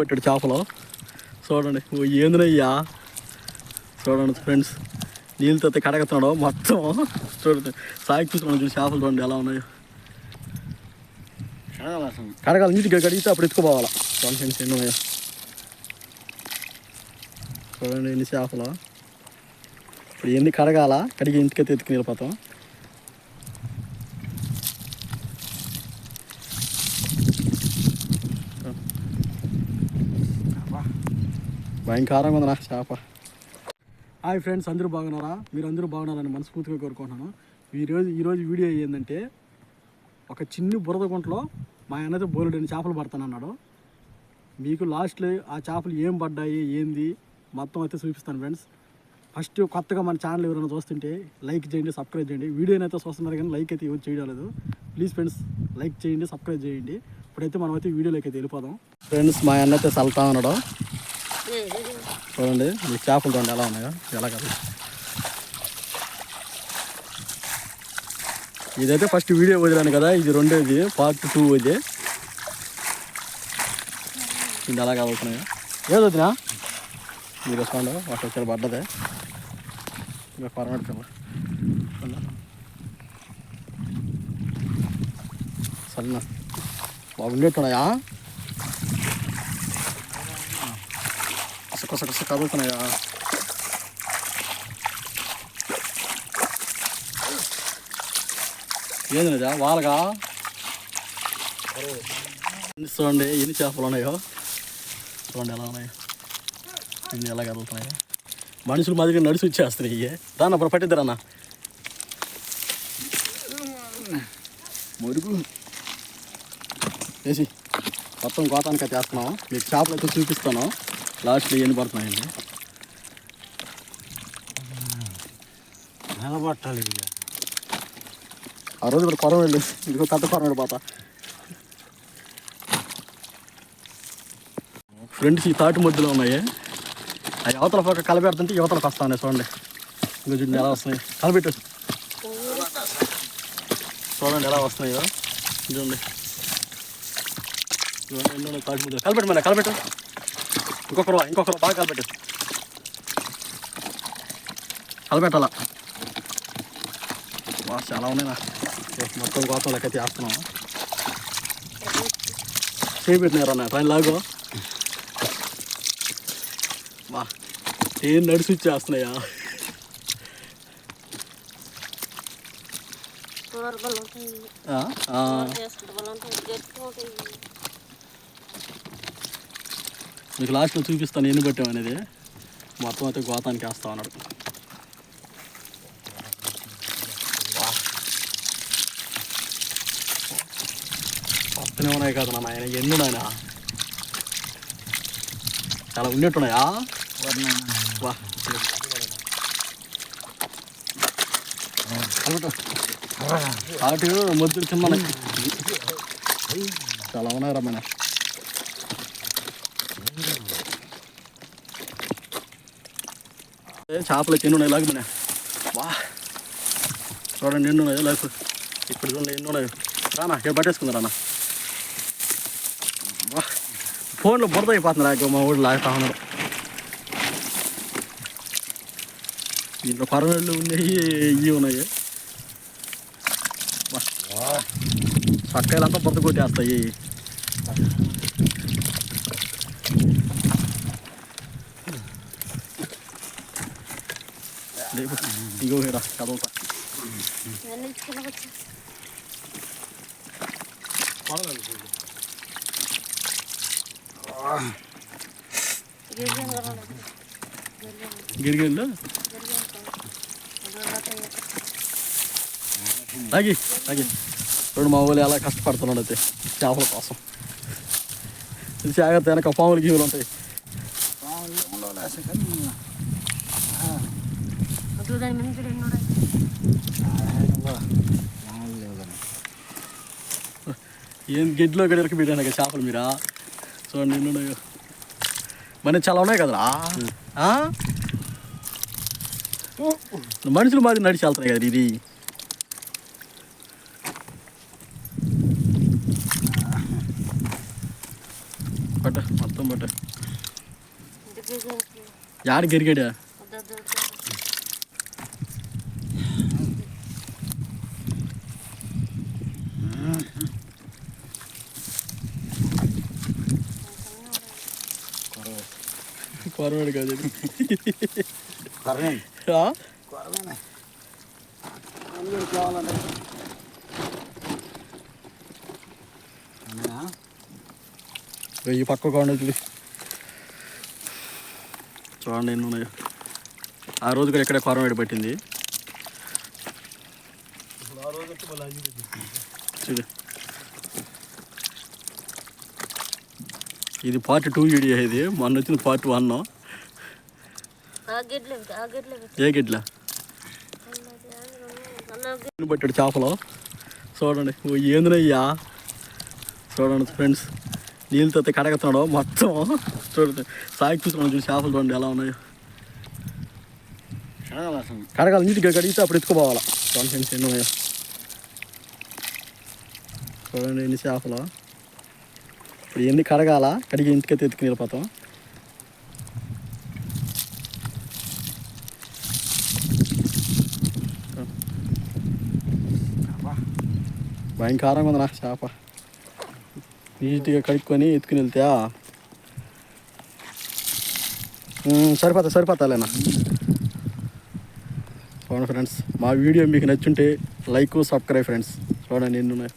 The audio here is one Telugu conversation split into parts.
పట్టాడు చేపలు. చూడండి ఓ ఏందినయ్యా? చూడండి ఫ్రెండ్స్ నీళ్ళతో కడగతున్నాడు మొత్తం. చూడండి సాగి చూస్తున్నాడు చూసి చేపలు చూడండి ఎలా ఉన్నాయో. కడగాలి నీటిగా కడిగితే అప్పుడు ఎత్తుకుపోవాలా. చూడండి ఫ్రెండ్స్ ఎన్ని ఉన్నాయో. చూడండి ఎన్ని చేపలు. ఇప్పుడు ఎన్ని కడగాల? కడిగి ఇంటికైతే ఎత్తుకుని వెళ్ళిపోతాం. భయంకరంగా ఉంది నాకు చేప. హాయ్ ఫ్రెండ్స్ అందరూ బాగున్నారా? మీరు అందరూ బాగున్నారని మనస్ఫూర్తిగా కోరుకుంటున్నాను. ఈరోజు ఈరోజు వీడియో ఏంటంటే ఒక చిన్ని బురద గుంటలో మా అన్నతో బోలుడని చేపలు పడతానన్నాడు. మీకు లాస్ట్లో ఆ చేపలు ఏం పడ్డాయి ఏంది? మొత్తం అయితే చూపిస్తాను ఫ్రెండ్స్. ఫస్ట్ కొత్తగా మన ఛానల్ ఎవరైనా చూస్తుంటే లైక్ చేయండి సబ్స్క్రైబ్ చేయండి. వీడియోని అయితే చూస్తున్నారు కానీ లైక్ అయితే ఎవరు చేయడం లేదు. ప్లీజ్ ఫ్రెండ్స్ లైక్ చేయండి సబ్స్క్రైబ్ చేయండి. ఇప్పుడైతే మనం అయితే వీడియోలోకి అయితే వెళ్ళిపోదాం. ఫ్రెండ్స్ మా అన్న అయితే చల్తా ఉన్నాడు. చూడండి ఈ చేపలు చూడండి ఎలా ఉన్నాయో ఎలా కదా. ఇదైతే ఫస్ట్ వీడియో వదిలాను కదా ఇది రెండోది పార్ట్ టూ ఇది. ఇది ఎలా కావుతున్నాయో ఏది వదినా? మీరు వస్తాను వాటి వచ్చారు పడ్డదే. ఇంకా పరమాడుతున్నా సన్న బాగుండేట్టున్నాయా? కస కస కస ఏంది నిజా వాళ్ళగా చూడండి ఎన్ని చేపలు ఉన్నాయో చూడండి ఎలా ఉన్నాయో ఇన్ని ఎలా కదులుతున్నాయో మనుషులు మాదిరిగా నడిచి వచ్చేస్తున్నాయి ఇయ్యే దాన్ని అప్పుడు పట్టిద్దరన్న మురుగు వేసి మొత్తం గోతానికి అయితే వేస్తున్నాం మీకు చేపలు అయితే చూపిస్తాను లాస్ట్లో ఎన్ని పడుతున్నాయండి? నిలబట్టాలి ఆ రోజు ఇప్పుడు కొరం వెళ్ళి ఇదిగో కట్ట కొరం వెళ్ళిపోతా ఫ్రెండ్స్ ఈ తాటి మధ్యలో ఉన్నాయి. ఆ యువతల పక్క కలబెడుతుంటే యువతలకు వస్తాయి చూడండి. ఇంకో చూడండి ఎలా వస్తున్నాయి. కలబెట్టు చూడండి ఎలా వస్తున్నాయో చూడండి. చూడండి తాటి కలబెట్టు మరి కలబెట్టు ఇంకొకరు ఇంకొకరు బాగా కలబెట్టు కలబెట్టాలా వా చాలా ఉన్నాయి మొత్తం గోతం లెక్క చేస్తున్నాం చేపెట్టినారు అన్న పైన లాగో. వా ఏం నడిచి ఉంటాయి. ఆ, మీకు లాస్ట్లో చూపిస్తాను ఎన్ని పట్టాం అనేది. మొత్తం అయితే గోతానికి వేస్తా ఉన్నాడు. పక్కనే వస్తూనే ఉన్నాయి కదా నాన్న ఆయన ఎన్ని ఉన్నాయన చాలా ఉండేట్టున్నాయా వా. అటు మొద్దులు చిన్న చాలా ఉన్నాయి రమ్మని చేపలు ఎన్ని ఉన్నాయి? లాగమనే వా. చూడండి ఎన్ని ఉన్నాయో? లైఫ్ ఇప్పుడు చూడండి ఎన్ని ఉన్నాయో? రానా ఇక్కడ పట్టేసుకుంది రానా. వా. ఫోన్లో బురద అయిపోతుంది ఇక మా ఊళ్ళో లాగుతా ఉన్నారు దీంట్లో పరమేళ్ళు ఉన్నాయి ఇవి ఉన్నాయి. చక్కలంతా బురద కొట్టేస్తాయి. లేవు ఇగో ఇక్కడ చదువుతా ఇవన్నీ చిన్నకొచ్చి గిరిజన గిరిగిరిలో తాగి తాగి చూడు మా ఊళ్ళు ఎలా కష్టపడుతున్నాడు అయితే చేపల కోసం ఇది జాగ్రత్త వెనక పాములు గీవులు ఉంటాయి దాని మీద రెండు ఏం గడ్డిలో గడికి పెట్టాను చేపలు మీరా చూడండి ఉన్నాయో మరి చాలా ఉన్నాయి కదరా? మనుషులు మాది నడిచి వెళ్తున్నాయి కదా ఇది పట్టు మొత్తం పట్ట. యాడ గెరిగాడా కొరవాడు కాదు? ఈ పక్క కాండి చూడు. చూడండి ఎన్ని ఉన్నాయో. ఆ రోజు కూడా ఇక్కడే కొరవాడి పట్టింది. చూడు. ఇది పార్ట్ టూ వీడియో ఇది. మొన్న వచ్చిన పార్ట్ వన్. ఏ గెడ్లు? పట్టాడు చేపలు. చూడండి ఏందినయ్యా? చూడండి ఫ్రెండ్స్ నీళ్ళతో కడగతున్నాడు మొత్తం. చూడండి సాగి చూసుకున్నాం చూసి చేపలు చూడండి ఎలా ఉన్నాయో. కడగాలి నీట్గా కడిగితే అప్పుడు ఎత్తుకోపోవాలా చూడండి ఎన్ని చేపలు. ఇప్పుడు ఎన్ని కడగాల కడిగి ఇంటికైతే ఎత్తుకుని వెళ్ళిపోతాం. భయంకరంగా ఉంది నా చేప. నీట్గా కడుక్కొని ఎత్తుకుని వెళ్తే సరిపోతా సరిపోతాలేనా చూడండి ఫ్రెండ్స్ మా వీడియో మీకు నచ్చుంటే లైక్ సబ్స్క్రైబ్ ఫ్రెండ్స్. చూడండి ఎన్ని ఉన్నాయి ఇదో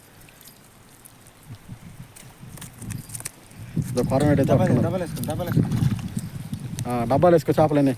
కొరమేట అయితే డబ్బాలు పట్టుకున్నాం. డబ్బాలు వేసుకో డబ్బాలు వేసుకో ఆ, డబ్బాలు వేసుకో చేపలన్నీ